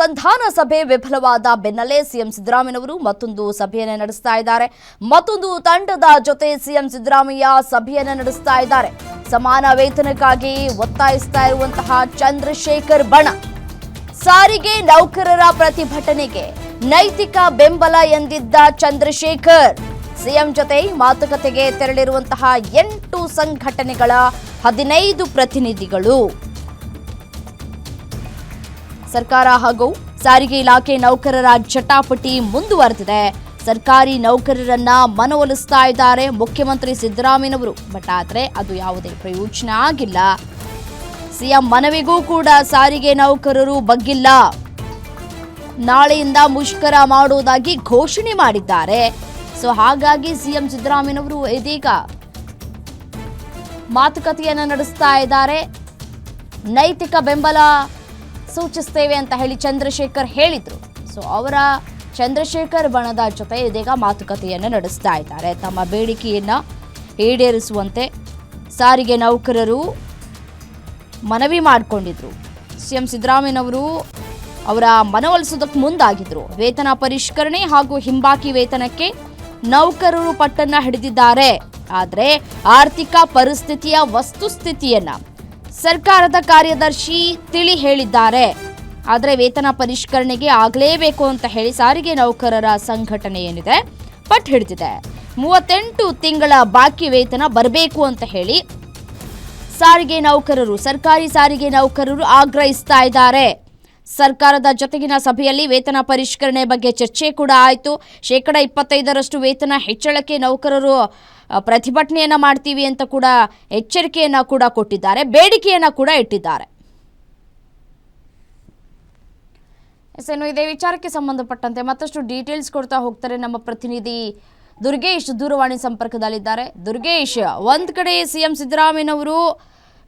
ಸಂಧಾನ ಸಭೆ ವಿಫಲವಾದ ಬೆನ್ನಲ್ಲೇ ಸಿಎಂ ಸಿದ್ದರಾಮಯ್ಯನವರು ಮತ್ತೊಂದು ಸಭೆಯನ್ನು ನಡೆಸ್ತಾ ಇದ್ದಾರೆ. ಮತ್ತೊಂದು ತಂಡದ ಜೊತೆ ಸಿಎಂ ಸಿದ್ದರಾಮಯ್ಯ ಸಭೆಯನ್ನು ನಡೆಸ್ತಾ ಇದ್ದಾರೆ. ಸಮಾನ ವೇತನಕ್ಕಾಗಿ ಒತ್ತಾಯಿಸ್ತಾ ಇರುವಂತಹ ಚಂದ್ರಶೇಖರ್ ಬಣ. ಸಾರಿಗೆ ನೌಕರರ ಪ್ರತಿಭಟನೆಗೆ ನೈತಿಕ ಬೆಂಬಲ ಎಂದಿದ್ದ ಚಂದ್ರಶೇಖರ್. ಸಿಎಂ ಜೊತೆ ಮಾತುಕತೆಗೆ ತೆರಳಿರುವಂತಹ ಎಂಟು ಸಂಘಟನೆಗಳ ಹದಿನೈದು ಪ್ರತಿನಿಧಿಗಳು. ಸರ್ಕಾರ ಹಾಗೂ ಸಾರಿಗೆ ಇಲಾಖೆ ನೌಕರರ ಜಟಾಪಟಿ ಮುಂದುವರೆದಿದೆ. ಸರ್ಕಾರಿ ನೌಕರರನ್ನ ಮನವೊಲಿಸ್ತಾ ಇದ್ದಾರೆ ಮುಖ್ಯಮಂತ್ರಿ ಸಿದ್ದರಾಮಯ್ಯನವರು. ಬಟ್ ಆದರೆ ಅದು ಯಾವುದೇ ಪ್ರಯೋಜನ ಆಗಿಲ್ಲ. ಸಿಎಂ ಮನವಿಗೂ ಕೂಡ ಸಾರಿಗೆ ನೌಕರರು ಬಗ್ಗಿಲ್ಲ. ನಾಳೆಯಿಂದ ಮುಷ್ಕರ ಮಾಡುವುದಾಗಿ ಘೋಷಣೆ ಮಾಡಿದ್ದಾರೆ. ಸೊ ಹಾಗಾಗಿ ಸಿಎಂ ಸಿದ್ದರಾಮಯ್ಯನವರು ಇದೀಗ ಮಾತುಕತೆಯನ್ನು ನಡೆಸ್ತಾ ಇದ್ದಾರೆ. ನೈತಿಕ ಬೆಂಬಲ ಸೂಚಿಸ್ತೇವೆ ಅಂತ ಹೇಳಿ ಚಂದ್ರಶೇಖರ್ ಹೇಳಿದ್ರು. ಸೊ ಅವರ ಚಂದ್ರಶೇಖರ್ ಬಣದ ಜೊತೆ ಇದೀಗ ಮಾತುಕತೆಯನ್ನು ನಡೆಸ್ತಾ ಇದ್ದಾರೆ. ತಮ್ಮ ಬೇಡಿಕೆಯನ್ನ ಈಡೇರಿಸುವಂತೆ ಸಾರಿಗೆ ನೌಕರರು ಮನವಿ ಮಾಡಿಕೊಂಡಿದ್ರು. ಸಿಎಂ ಸಿದ್ದರಾಮಯ್ಯನವರು ಅವರ ಮನವೊಲಿಸೋದಕ್ಕೆ ಮುಂದಾಗಿದ್ರು. ವೇತನ ಪರಿಷ್ಕರಣೆ ಹಾಗೂ ಹಿಂಬಾಕಿ ವೇತನಕ್ಕೆ ನೌಕರರು ಪಟ್ಟನ್ನ ಹಿಡಿದಿದ್ದಾರೆ. ಆದರೆ ಆರ್ಥಿಕ ಪರಿಸ್ಥಿತಿಯ ವಸ್ತುಸ್ಥಿತಿಯನ್ನ ಸರ್ಕಾರದ ಕಾರ್ಯದರ್ಶಿ ತಿಳಿ ಹೇಳಿದ್ದಾರೆ. ಆದರೆ ವೇತನ ಪರಿಷ್ಕರಣೆಗೆ ಆಗಲೇಬೇಕು ಅಂತ ಹೇಳಿ ಸಾರಿಗೆ ನೌಕರರ ಸಂಘಟನೆ ಏನಿದೆ ಪಟ್ಟು ಹಿಡಿದಿದೆ. ಮೂವತ್ತೆಂಟು ತಿಂಗಳ ಬಾಕಿ ವೇತನ ಬರಬೇಕು ಅಂತ ಹೇಳಿ ಸಾರಿಗೆ ನೌಕರರು, ಸರ್ಕಾರಿ ಸಾರಿಗೆ ನೌಕರರು ಆಗ್ರಹಿಸ್ತಾ ಇದ್ದಾರೆ. ಸರ್ಕಾರದ ಜೊತೆಗಿನ ಸಭೆಯಲ್ಲಿ ವೇತನ ಪರಿಷ್ಕರಣೆ ಬಗ್ಗೆ ಚರ್ಚೆ ಕೂಡ ಆಯಿತು. ಶೇಕಡ ಇಪ್ಪತ್ತೈದರಷ್ಟು ವೇತನ ಹೆಚ್ಚಳಕ್ಕೆ ನೌಕರರು ಪ್ರತಿಭಟನೆಯನ್ನು ಮಾಡ್ತೀವಿ ಅಂತ ಕೂಡ ಎಚ್ಚರಿಕೆಯನ್ನ ಕೂಡ ಕೊಟ್ಟಿದ್ದಾರೆ ಬೇಡಿಕೆಯನ್ನ ಕೂಡ ಇಟ್ಟಿದ್ದಾರೆ. ಎಸ್, ಇದೇ ವಿಚಾರಕ್ಕೆ ಸಂಬಂಧಪಟ್ಟಂತೆ ಮತ್ತಷ್ಟು ಡೀಟೇಲ್ಸ್ ಕೊಡ್ತಾ ಹೋಗ್ತಾರೆ ನಮ್ಮ ಪ್ರತಿನಿಧಿ ದುರ್ಗೇಶ್ ದೂರವಾಣಿ ಸಂಪರ್ಕದಲ್ಲಿದ್ದಾರೆ. ದುರ್ಗೇಶ್ ಒಂದು ಕಡೆ ಸಿಎಂ ಸಿದ್ದರಾಮಯ್ಯನವರು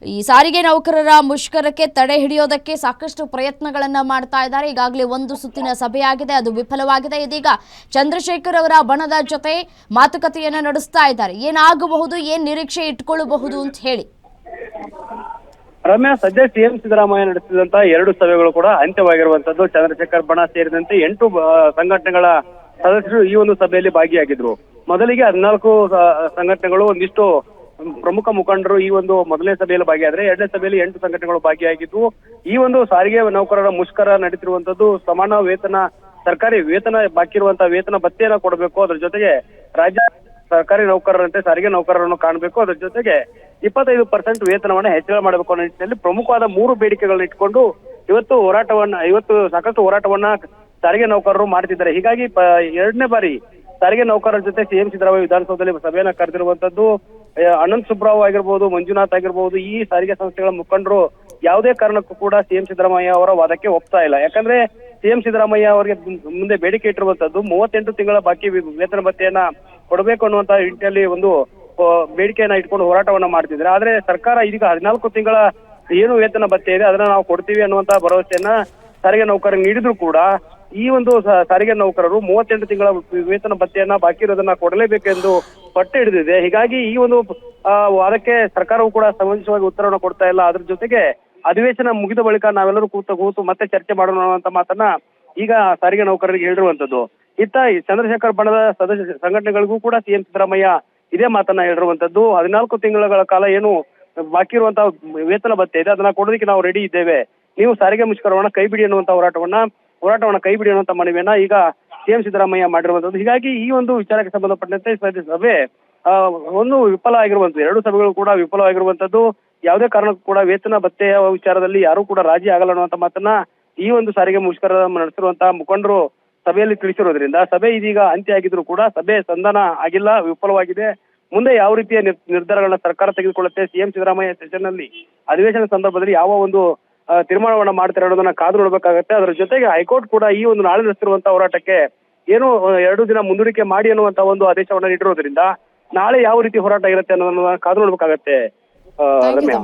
ಈ ಸಾರಿಗೆ ನೌಕರರ ಮುಷ್ಕರಕ್ಕೆ ತಡೆ ಹಿಡಿಯೋದಕ್ಕೆ ಸಾಕಷ್ಟು ಪ್ರಯತ್ನಗಳನ್ನ ಮಾಡ್ತಾ ಇದ್ದಾರೆ. ಈಗಾಗಲೇ ಒಂದು ಸುತ್ತಿನ ಸಭೆಯಾಗಿದೆ, ಅದು ವಿಫಲವಾಗಿದೆ. ಇದೀಗ ಚಂದ್ರಶೇಖರ್ ಅವರ ಬಣದ ಜೊತೆ ಮಾತುಕತೆಯನ್ನ ನಡೆಸ್ತಾ ಇದ್ದಾರೆ. ಏನಾಗಬಹುದು, ಏನ್ ನಿರೀಕ್ಷೆ ಇಟ್ಕೊಳ್ಳಬಹುದು ಅಂತ ಹೇಳಿ. ರಮ್ಯಾ, ಸದ್ಯ ಸಿಎಂ ಸಿದ್ದರಾಮಯ್ಯ ನಡೆಸಿದಂತ ಎರಡು ಸಭೆಗಳು ಕೂಡ ಅಂತ್ಯವಾಗಿರುವಂತದ್ದು ಚಂದ್ರಶೇಖರ್ ಬಣ ಸೇರಿದಂತೆ ಎಂಟು ಸಂಘಟನೆಗಳ ಸದಸ್ಯರು ಈ ಒಂದು ಸಭೆಯಲ್ಲಿ ಭಾಗಿಯಾಗಿದ್ರು. ಮೊದಲಿಗೆ ಹದಿನಾಲ್ಕು ಸಂಘಟನೆಗಳು ಒಂದಿಷ್ಟು ಪ್ರಮುಖ ಮುಖಂಡರು ಈ ಒಂದು ಮೊದಲನೇ ಸಭೆಯಲ್ಲಿ ಭಾಗಿಯಾದ್ರೆ, ಎರಡನೇ ಸಭೆಯಲ್ಲಿ ಎಂಟು ಸಂಘಟನೆಗಳು ಭಾಗಿಯಾಗಿದ್ವು. ಈ ಒಂದು ಸಾರಿಗೆ ನೌಕರರ ಮುಷ್ಕರ ನಡೀತಿರುವಂತದ್ದು ಸಮಾನ ವೇತನ, ಸರ್ಕಾರಿ ವೇತನ ಬಾಕಿ ಇರುವಂತಹ ವೇತನ ಭತ್ತೆಯನ್ನ ಕೊಡಬೇಕು. ಅದ್ರ ಜೊತೆಗೆ ರಾಜ್ಯ ಸರ್ಕಾರಿ ನೌಕರರಂತೆ ಸಾರಿಗೆ ನೌಕರರನ್ನು ಕಾಣಬೇಕು. ಅದ್ರ ಜೊತೆಗೆ ಇಪ್ಪತ್ತೈದು ಪರ್ಸೆಂಟ್ ವೇತನವನ್ನ ಹೆಚ್ಚಳ ಮಾಡಬೇಕು ಅನ್ನೋ ನಿಟ್ಟಿನಲ್ಲಿ ಪ್ರಮುಖವಾದ ಮೂರು ಬೇಡಿಕೆಗಳನ್ನ ಇಟ್ಕೊಂಡು ಇವತ್ತು ಹೋರಾಟವನ್ನ, ಇವತ್ತು ಸಾಕಷ್ಟು ಹೋರಾಟವನ್ನ ಸಾರಿಗೆ ನೌಕರರು ಮಾಡ್ತಿದ್ದಾರೆ. ಹೀಗಾಗಿ ಎರಡನೇ ಬಾರಿ ಸಾರಿಗೆ ನೌಕರರ ಜೊತೆ ಸಿಎಂ ಸಿದ್ದರಾಮಯ್ಯ ವಿಧಾನಸೌಧದಲ್ಲಿ ಸಭೆಯನ್ನ ಕರೆದಿರುವಂತದ್ದು ಅನಂತ್ ಸುಬ್ರಾವ್ ಆಗಿರ್ಬೋದು, ಮಂಜುನಾಥ್ ಆಗಿರ್ಬೋದು, ಈ ಸಾರಿಗೆ ಸಂಸ್ಥೆಗಳ ಮುಖಂಡರು ಯಾವುದೇ ಕಾರಣಕ್ಕೂ ಕೂಡ ಸಿಎಂ ಸಿದ್ದರಾಮಯ್ಯ ಅವರ ವಾದಕ್ಕೆ ಒಪ್ತಾ ಇಲ್ಲ. ಯಾಕಂದ್ರೆ ಸಿಎಂ ಸಿದ್ದರಾಮಯ್ಯ ಅವರಿಗೆ ಮುಂದೆ ಬೇಡಿಕೆ ಇಟ್ಟಿರುವಂತದ್ದು ಮೂವತ್ತೆಂಟು ತಿಂಗಳ ಬಾಕಿ ವೇತನ ಭತ್ಯೆಯನ್ನ ಕೊಡಬೇಕು ಅನ್ನುವಂತ ನಿಟ್ಟಿನಲ್ಲಿ ಒಂದು ಬೇಡಿಕೆಯನ್ನ ಇಟ್ಕೊಂಡು ಹೋರಾಟವನ್ನ ಮಾಡ್ತಿದ್ರೆ ಆದ್ರೆ ಸರ್ಕಾರ ಇದೀಗ ಹದಿನಾಲ್ಕು ತಿಂಗಳ ಏನು ವೇತನ ಭತ್ಯೆ ಇದೆ, ಅದನ್ನ ನಾವು ಕೊಡ್ತೀವಿ ಅನ್ನುವಂತ ಭರವಸೆಯನ್ನ ಸಾರಿಗೆ ನೌಕರರಿಗೆ ನೀಡಿದ್ರು ಕೂಡ ಈ ಒಂದು ಸಾರಿಗೆ ನೌಕರರು ಮೂವತ್ತೆಂಟು ತಿಂಗಳ ವೇತನ ಭತ್ಯೆಯನ್ನ ಬಾಕಿ ಇರೋದನ್ನ ಕೊಡಲೇಬೇಕೆಂದು ಪಟ್ಟು ಹಿಡಿದಿದೆ. ಹೀಗಾಗಿ ಈ ಒಂದು ಅದಕ್ಕೆ ಸರ್ಕಾರವು ಕೂಡ ಸಮಂಜಸವಾಗಿ ಉತ್ತರವನ್ನು ಕೊಡ್ತಾ ಇಲ್ಲ. ಅದ್ರ ಜೊತೆಗೆ ಅಧಿವೇಶನ ಮುಗಿದ ಬಳಿಕ ನಾವೆಲ್ಲರೂ ಕೂತು ಕೂತು ಮತ್ತೆ ಚರ್ಚೆ ಮಾಡೋಣ ಅಂತ ಮಾತನ್ನ ಈಗ ಸಾರಿಗೆ ನೌಕರರಿಗೆ ಹೇಳಿರುವಂತದ್ದು. ಇತ್ತ ಚಂದ್ರಶೇಖರ್ ಬಣದ ಸದಸ್ಯ ಸಂಘಟನೆಗಳಿಗೂ ಕೂಡ ಸಿಎಂ ಸಿದ್ದರಾಮಯ್ಯ ಇದೇ ಮಾತನ್ನ ಹೇಳಿರುವಂತದ್ದು. ಹದಿನಾಲ್ಕು ತಿಂಗಳ ಕಾಲ ಏನು ಬಾಕಿ ಇರುವಂತಹ ವೇತನ ಭತ್ಯೆ ಇದೆ. ಅದನ್ನ ಕೊಡೋದಕ್ಕೆ ನಾವು ರೆಡಿ ಇದ್ದೇವೆ. ನೀವು ಸಾರಿಗೆ ಮುಷ್ಕರವನ್ನ ಕೈ ಬಿಡಿ ಅನ್ನುವಂತ ಹೋರಾಟವನ್ನ ಹೋರಾಟವನ್ನ ಕೈ ಬಿಡಿ ಅನ್ನುವಂತ ಮನವಿಯನ್ನ ಈಗ ಸಿಎಂ ಸಿದ್ದರಾಮಯ್ಯ ಮಾಡಿರುವಂತದ್ದು. ಹೀಗಾಗಿ ಈ ಒಂದು ವಿಚಾರಕ್ಕೆ ಸಂಬಂಧಪಟ್ಟಂತೆ ಸಭೆ ಒಂದು ವಿಫಲ ಆಗಿರುವಂತದ್ದು. ಎರಡು ಸಭೆಗಳು ಕೂಡ ವಿಫಲವಾಗಿರುವಂತದ್ದು ಯಾವುದೇ ಕಾರಣಕ್ಕೂ ಕೂಡ ವೇತನ ಭತ್ತೆಯ ವಿಚಾರದಲ್ಲಿ ಯಾರು ಕೂಡ ರಾಜಿ ಆಗಲ್ಲ ಅನ್ನುವಂತ ಮಾತನ್ನ ಈ ಒಂದು ಸಾರಿಗೆ ಮುಷ್ಕರ ನಡೆಸಿರುವಂತಹ ಮುಖಂಡರು ಸಭೆಯಲ್ಲಿ ತಿಳಿಸಿರೋದ್ರಿಂದ ಸಭೆ ಇದೀಗ ಅಂತ್ಯ ಆಗಿದ್ರು ಕೂಡ ಸಭೆ ಸಂಧಾನ ಆಗಿಲ್ಲ, ವಿಫಲವಾಗಿದೆ. ಮುಂದೆ ಯಾವ ರೀತಿಯ ನಿರ್- ನಿರ್ಧಾರಗಳನ್ನ ಸರ್ಕಾರ ತೆಗೆದುಕೊಳ್ಳುತ್ತೆ ಸಿಎಂ ಸಿದ್ದರಾಮಯ್ಯ ಸೆಷನ್ನಲ್ಲಿ ಅಧಿವೇಶನ ಸಂದರ್ಭದಲ್ಲಿ ಯಾವ ಒಂದು ತೀರ್ಮಾನವನ್ನ ಮಾಡ್ತಾರೆ ಅನ್ನೋದನ್ನ ಕಾದು ನೋಡ್ಬೇಕಾಗತ್ತೆ. ಅದರ ಜೊತೆಗೆ ಹೈಕೋರ್ಟ್ ಕೂಡ ಈ ಒಂದು ನಾಳೆ ನಡೆಸಿರುವಂತಹ ಹೋರಾಟಕ್ಕೆ ಏನು ಎರಡು ದಿನ ಮುಂದೂಡಿಕೆ ಮಾಡಿ ಅನ್ನುವಂತ ಒಂದು ಆದೇಶವನ್ನ ನೀಡಿರೋದ್ರಿಂದ ನಾಳೆ ಯಾವ ರೀತಿ ಹೋರಾಟ ಇರುತ್ತೆ ಅನ್ನೋದನ್ನ ಕಾದು ನೋಡ್ಬೇಕಾಗತ್ತೆ. ರಮ್ಯಾ.